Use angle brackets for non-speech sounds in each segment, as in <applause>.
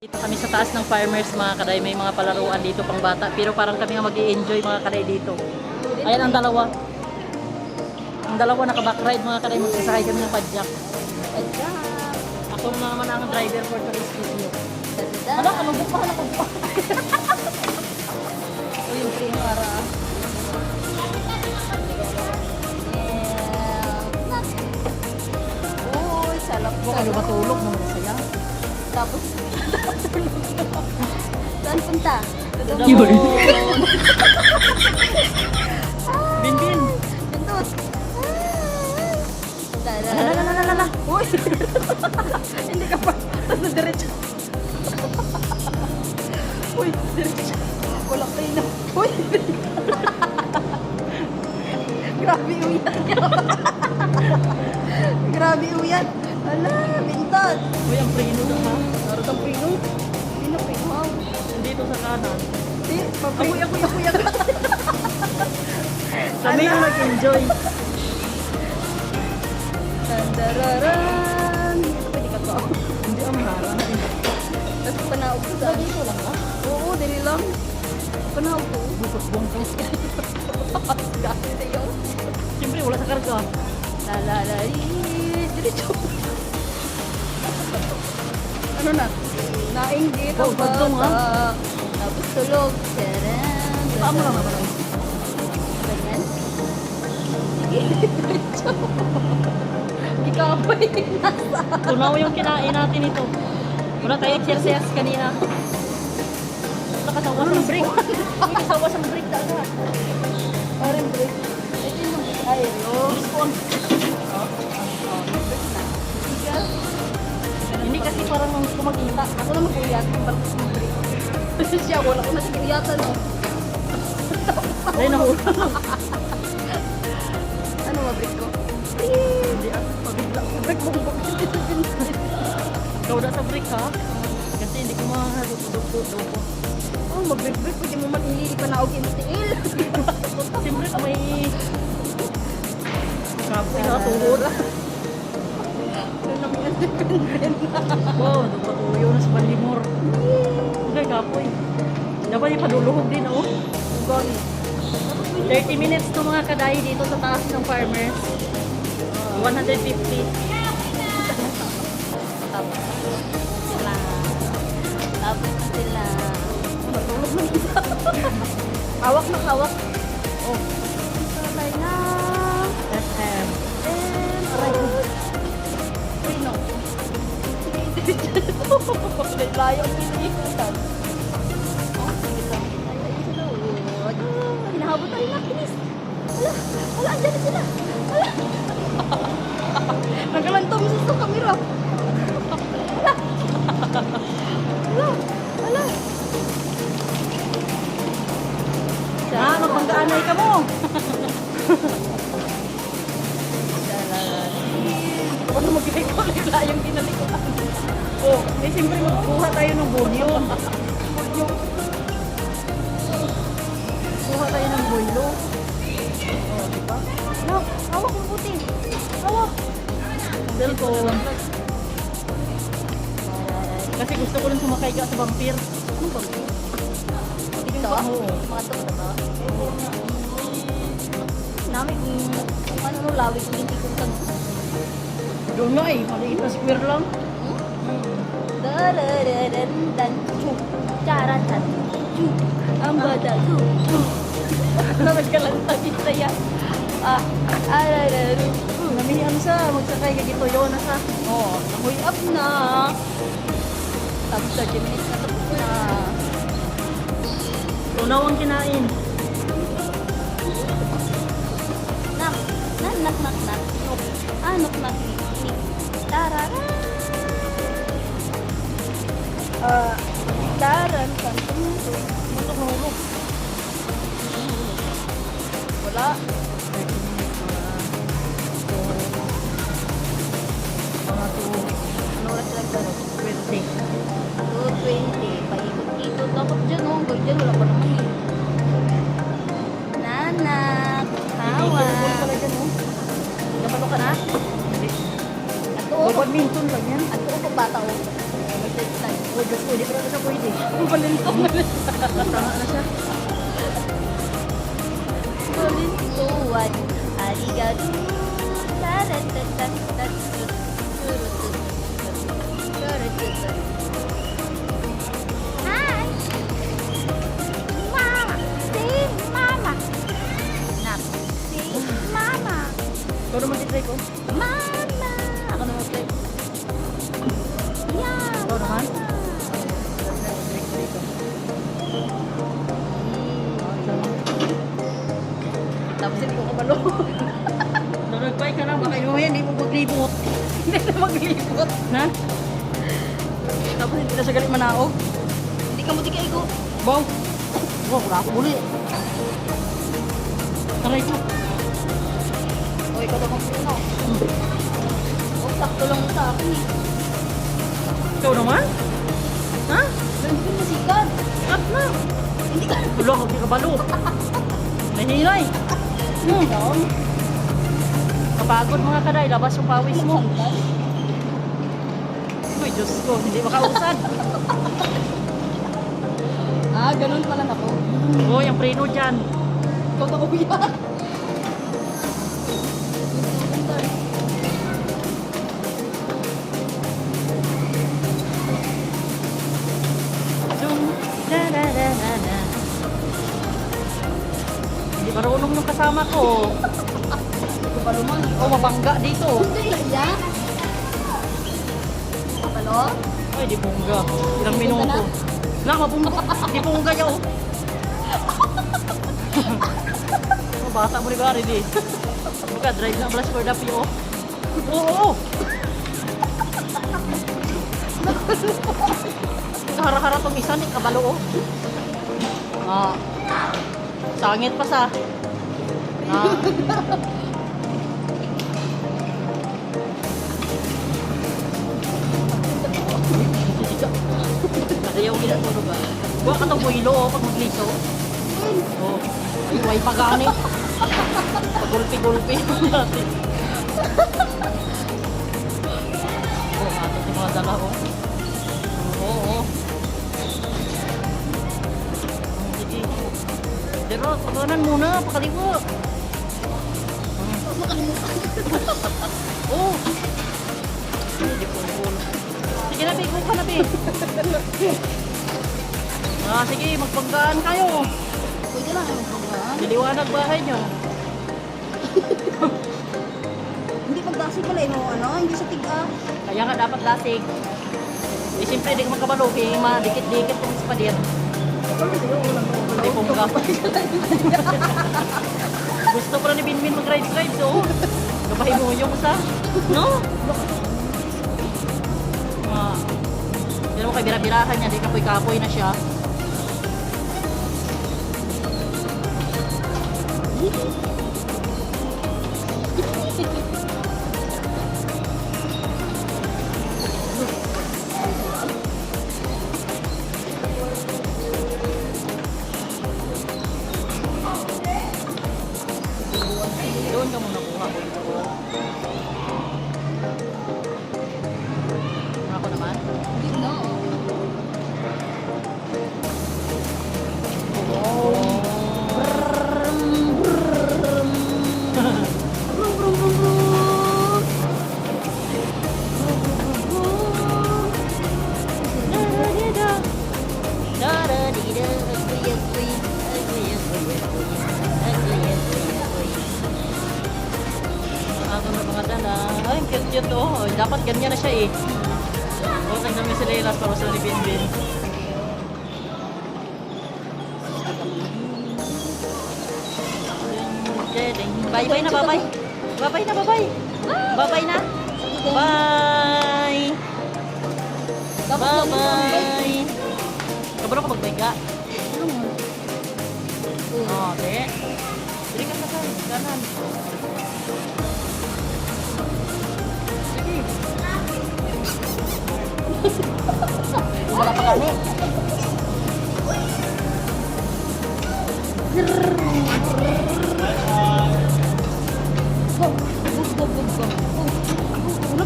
Dito kami sa taas ng farmers mga kaday, may mga palaruan dito pang bata. Pero parang kami nga mag enjoy mga kaday dito. Ayan ang dalawa. Ang dalawa naka-backride mga kaday, magsasakay kami ng padjak. Ako naman ang driver for today's video. Ano, <laughs> ano ba pa? Ano ba? Ito yung primara. Uy, salap Huwag kayo matulog mo masaya. Tapos, saan punta? Yun. Binbin. Pindot. Ala, ala, ala, ala, ala. Uy! Hindi ka pa. Ano, diretso. Uy, diretso. Wala kayo na. Uy! Grabe uyat niya. Grabe uyat. Ala, bintot. Uy, ang prino doon ha. Naroon kang pino. Pino, pino. Dito sa kanan. Di, paprino. Apoy, apoy, apoy, apoy. Kami yung nag-enjoy. Tandararan. Pwede ka to. Hindi ang harang. Tapos panaog ko sa... Dito lang ba? Oo, dili lang. Panaog ko. Busog buwang ka. Galing sa'yo. Siyempre, wala sa karga. La la la Diretso. Ano na? Nainggit Oh, ang bagtong, bata. Tapos tulog. Taran. Paa mo lang naman. Ganyan. Sige, diretso. Ikapay. Tunaw yung kinain natin ito. Wala tayo exercise kanina. Nakasawa sa break. Nakasawa sa break talaga. Parang break. Ito yung ay, no? Gusto kasi parang nung gusto magkita. Ako naman kuyat. Bakit mo break? Kasi siya, wala ko na no? Ay, nahula. Ano ma-break ko? Hindi ah. Pabigla. Break mo ko. Ikaw na sa break ha. Kasi hindi ko mahadugtog ko. Oh, mag-break-break. Pwede mo man hindi panaog yung tiil. Siyempre kung may... Kapoy na tuhod. Wow, nagpatuyo na sa Balimor. Okay, kapoy. Dapat yung paduluhog din, oh. Gani. 30 minutes to mga kaday dito sa taas ng farmers. 150. Tapos sila. Tapos sila. Matulog na isa. Hawak na hawak. Oh, Layo ang. Oh, oh. Ay, Hinahabot tayo na. Bilis. Wala. Wala. Andyan sila. Wala. Nagalantom sa sa kamera. Wala. Wala. Wala. Ah, magpanggaanay ka mo. Oh, eh siyempre magkuha tayo ng bunyo. Kuha tayo ng bunyo. Oh, di ba? No, hawak mo puti. Hawak. Cellphone. Kasi gusto ko lang sumakay ka sa vampir. Ano ba? Ito? Mga to ba? Namin kung kung ano no, lawig yung hindi kong tag. Doon nga eh, maliit na square lang. Darararan dan chu. Charatan. Chu. Ang bata chu. Chu. Nagkalanta kita yan. Ah, arararu. Nami ano sa, magsakay ka dito, yun na sa. Oh, nakuy up na. Tapos 30 minutes na tapos na. Tunaw ang kinain. Nak, nak, nak, nak, nak. Ah, nak, nik, nik. Tarara. Ah, daran, kan tumulong. Mutok na hulog. Wala. Mga to, Ano oras lang ba? 20. 2.20. Paikot-ikot. Dapat dyan, oh. Hanggang dyan, wala pa naman eh. Nanak. Hawa. Ito, pala dyan, oh. Napano ka na? Hindi. Ato, oh. Badminton lang yan. Ato, oh, bata, oh. Oh, Diyos ko, hindi pa na siya pwede. Balintong na rin. Tama na siya. Balintuan. Arigato. Taratatatat. Tapos hindi na siya galit manaog. Hindi ka mo di kaigo. Wow! Wow, wala ako muli. Taray ko. O ikaw daw kang sino. O sakto lang sa akin eh. Ikaw naman? Ha? Hindi ka masikat. Cut na. Hindi ka. Tulo ako, di ka balo. Nahinay. Hmm. Kapagod mga kaday, labas yung pawis mo. Diyos ko, hindi makausad. <laughs> Ah, ganun pala ako. Oo, yung preno dyan. Na da, da. Hindi marunong yung kasama ko. Ito pa naman. O, mabangga dito. Hindi lang Kapalo? Ay, di bongga. Ilang minuto. Na, mabungga. Di bongga niya, oh. <laughs> oh bata mo rin gari, di. Buka, drive na blast for the pio. Oo, oo. Hara-hara tong isa, ni kabalo, oh. Ah. Sangit pa sa. Ah. <laughs> Gila ko ba? Buwa ka tong buhilo oh, pag magliso. Oh. Ay, way pagani. Pagulpi-gulpi <laughs> natin. Oh, ato yung mga dala oh. Oo, oo. Sige. Pero, pagkanan muna, pakaligo. <laughs> Oh. Hindi po, Sige na, bigo ka na, Bi. Ah, sige, magpagkaan kayo. Pwede lang yung pagkaan. Diliwanag bahay nyo. <laughs> Hindi pagdasi pala no, ano, hindi sa tiga. Kaya nga dapat lasig. Eh, siyempre, di ka magkabalo. Kaya madikit-dikit kung sa padir. Hindi pongga. Gusto pala ni Binbin mag-ride-ride, so. Gabahin mo yung sa. No? Ah. Pero kay bira-birahan niya, di kapoy-kapoy na siya. Doon Bye-bye na, bye-bye. Bye-bye na, bye-bye. Bye-bye na. Bye. Dapat lang yung Bye-bye. Kabalo ka? Oo. Oo, te. Dili ka sa kanan. Sige. <laughs> Wala pa kami. Ano,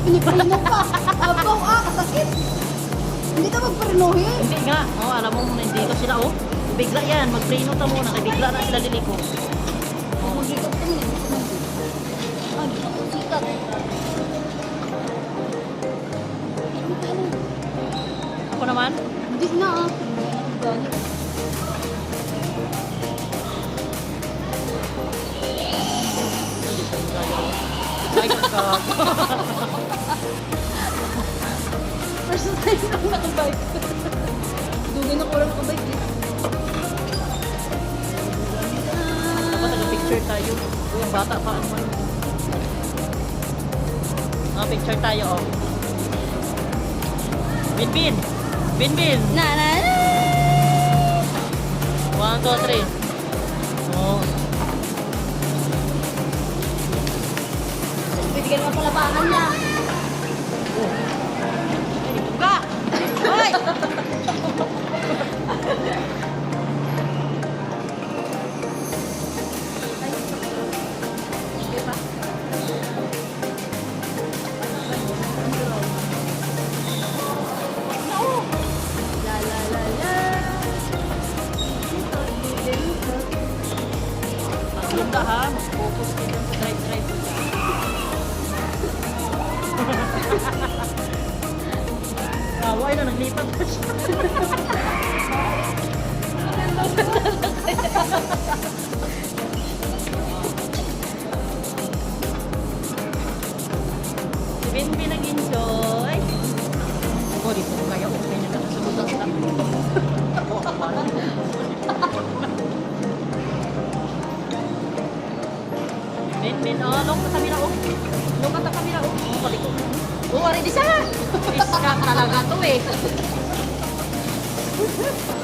pinipahinga pa. Abaw, ah, kasakit. Hindi ka magparinuhin. Hindi nga. Oh, alam mo, nandito sila oh. Bigla yan. Mag-preno ta muna. Kaya na sila liliko. Oh, mag-ikot ka nila. Ay, sikat. Ako naman. Hindi na ah. Kakak. First time lang nakabike. Dugay na ko lang nakabike eh. Dapat nag-picture tayo. Uy, ang bata pa. Ano ba? Mga picture tayo, oh. Binbin! Binbin! Na na na! One, two, three. Oh. Naman palabakan niya. Away na, naglipat <laughs> pa siya. Si Binbin nag-enjoy. Ako, di ko kaya okay na nakasunod. Ako, ako, Min, min, oh, long ka kamera, oh. Long ka kamera, oh. Oh, paliko. Oh, ready sa. Iska talaga to eh.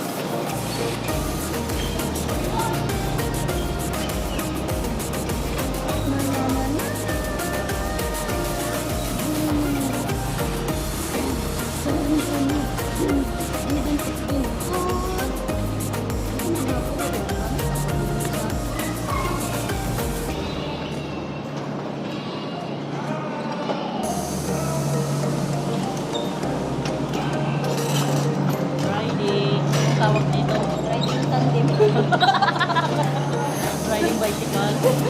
Tawag dito. Riding tandem. <laughs> Riding bicycle.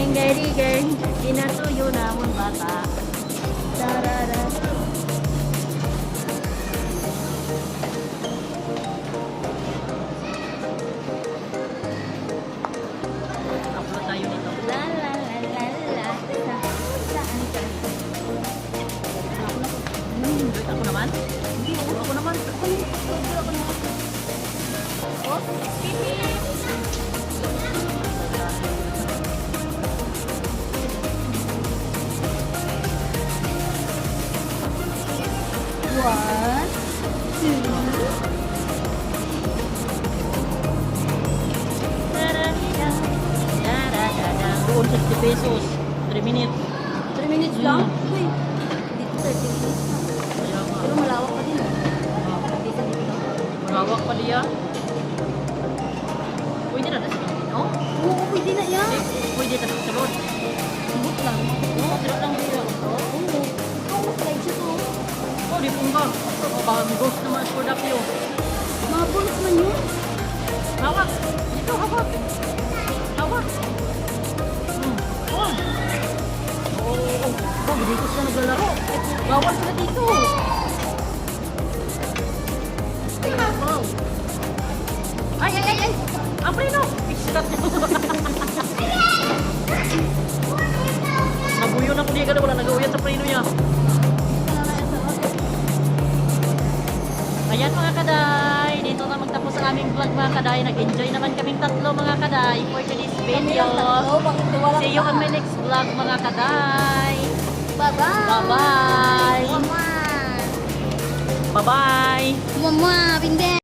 Ringgay-ringgay, pinatuyo na mong bata. Darara. Ako naman? Hindi, ako naman. Ako naman. Ako naman. Oh, pipili. Malawak pa diya. Pwede na na sa no? Oo, pwede na yan. Pwede na sa salon. Subot lang. Oo, tira lang dito. Oo. Oo, slide siya to. Oh, di pungga. Oh, baka may ghost naman sa Kodakyo. Mga bullets man yun. Hawak. Dito, hawak. Hawak. Hmm. Oh. Oo, oh, oh. Oh, dito sila naglalaro. Bawal sila dito. Niyo. Nabuyo na ko niya kada wala nag-uyan sa preno niya. Ayan mga kaday, dito na magtapos ang aming vlog mga kaday. Nag-enjoy naman kaming tatlo mga kaday for today's video. See you on my next vlog mga kaday. Bye-bye. Bye-bye. Bye-bye. Mama, pinde.